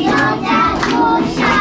Miota dusia,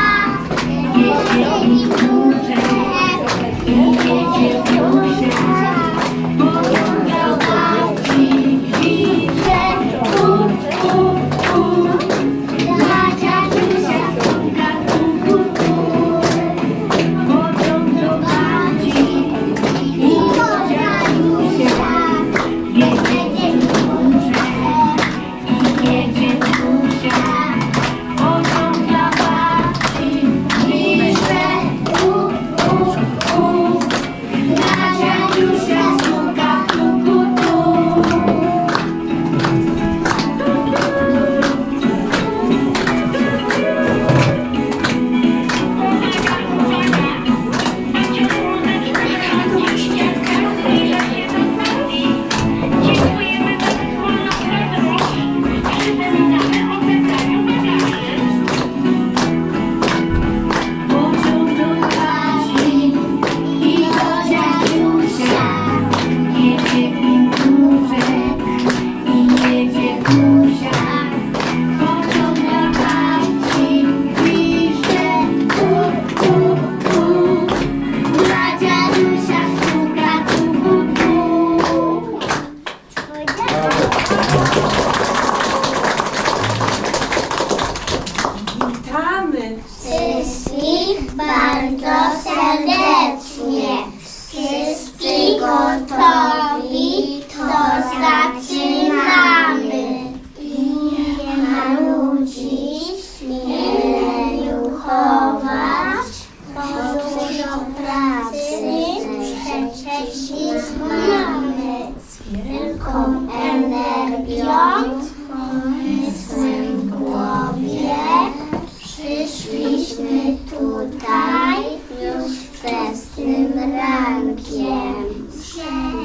Wczesnym rankiem,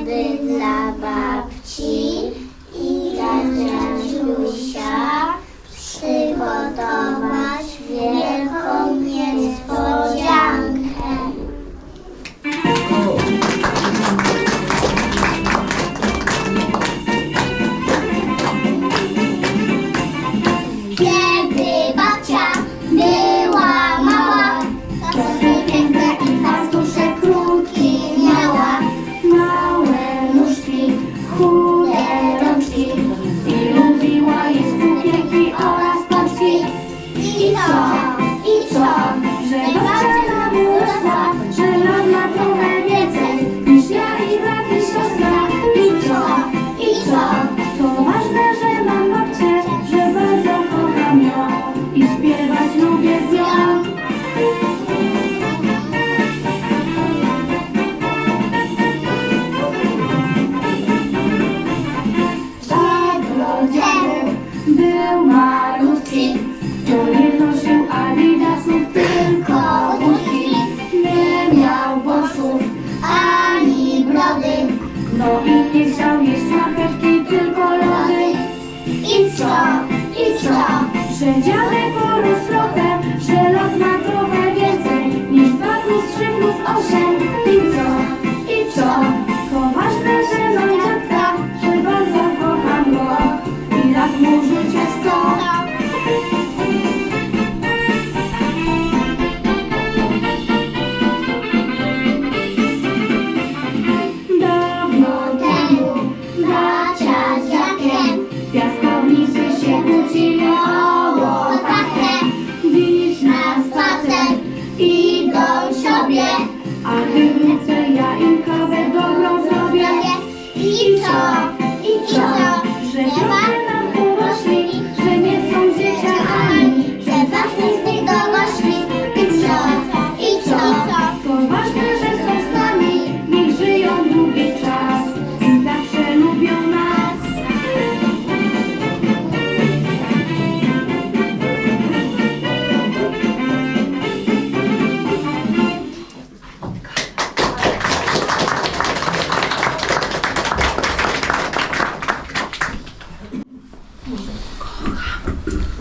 by dla babci i dla dziadusia przygotować. Dziadek Borys trochę, że lot ma trochę więcej niż dwa plus trzy plus osiem. I co? I co? Poważne, że mam dziadka, że bardzo kocham go i lat mu życie sto. Dawno temu bracia z dziadkiem piaskownicy się kłócili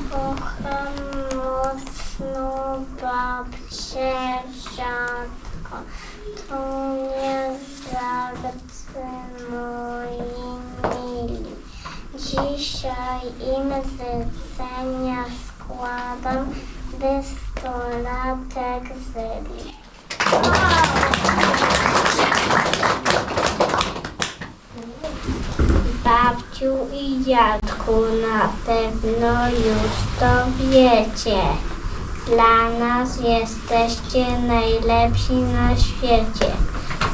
Kocham mocno babcię rzadko. Tu nie zagcy moi mili. Dzisiaj im życzenia składam, by sto latek zbił. I dziadku na pewno już to wiecie. Dla nas jesteście najlepsi na świecie.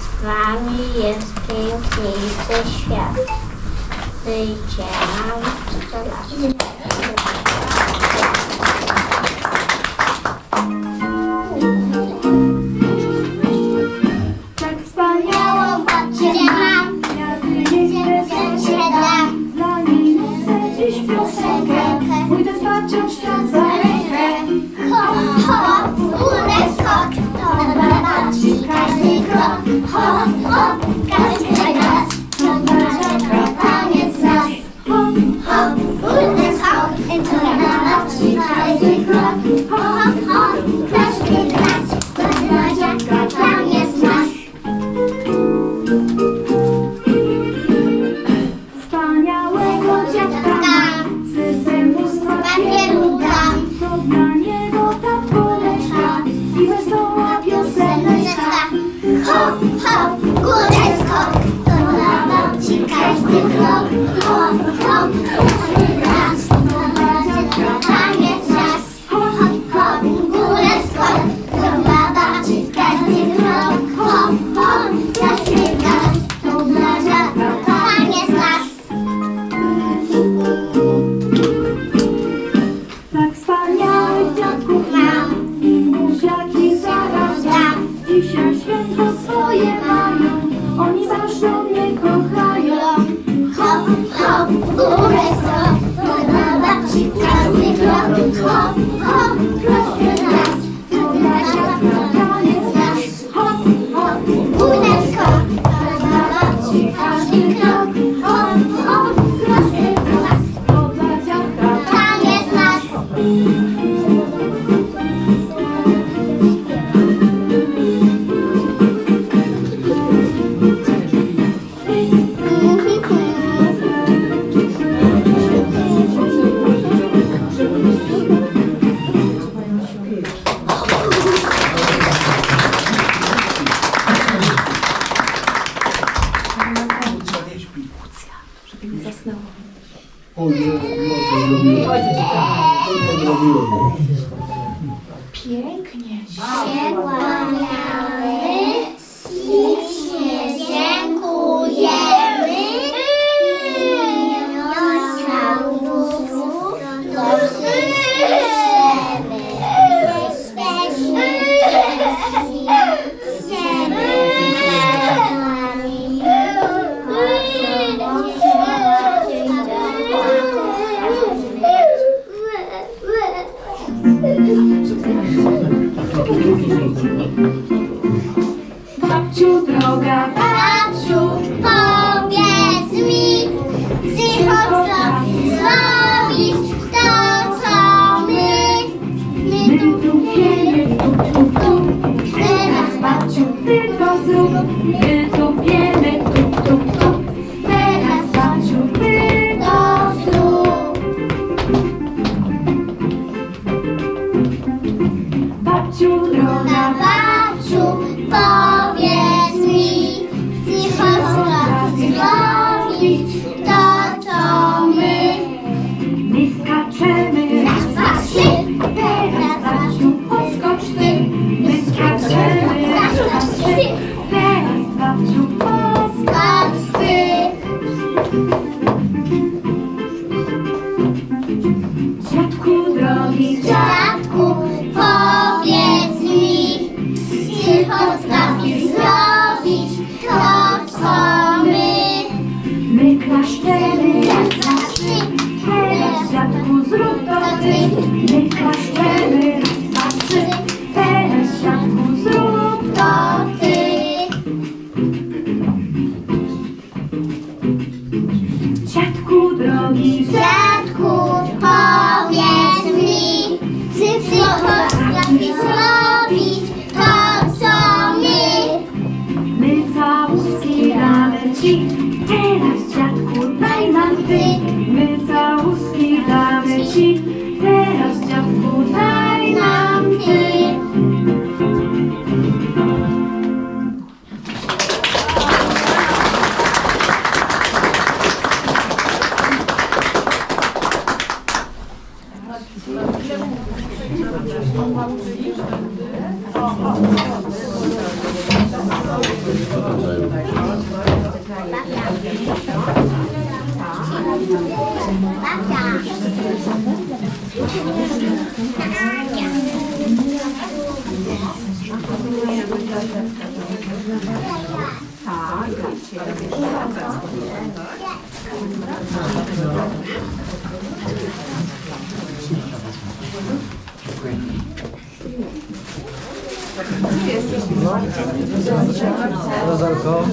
Z wami jest piękniejszy świat. Wyjdzie nam 100. 好啊好啊 Pięknie. Pięknie. Pięknie. te pedaço. bác già bác già Thank you. Babcia. Rozalko.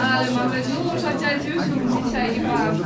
Ale mamy dużo dziadziusiów dzisiaj i mam.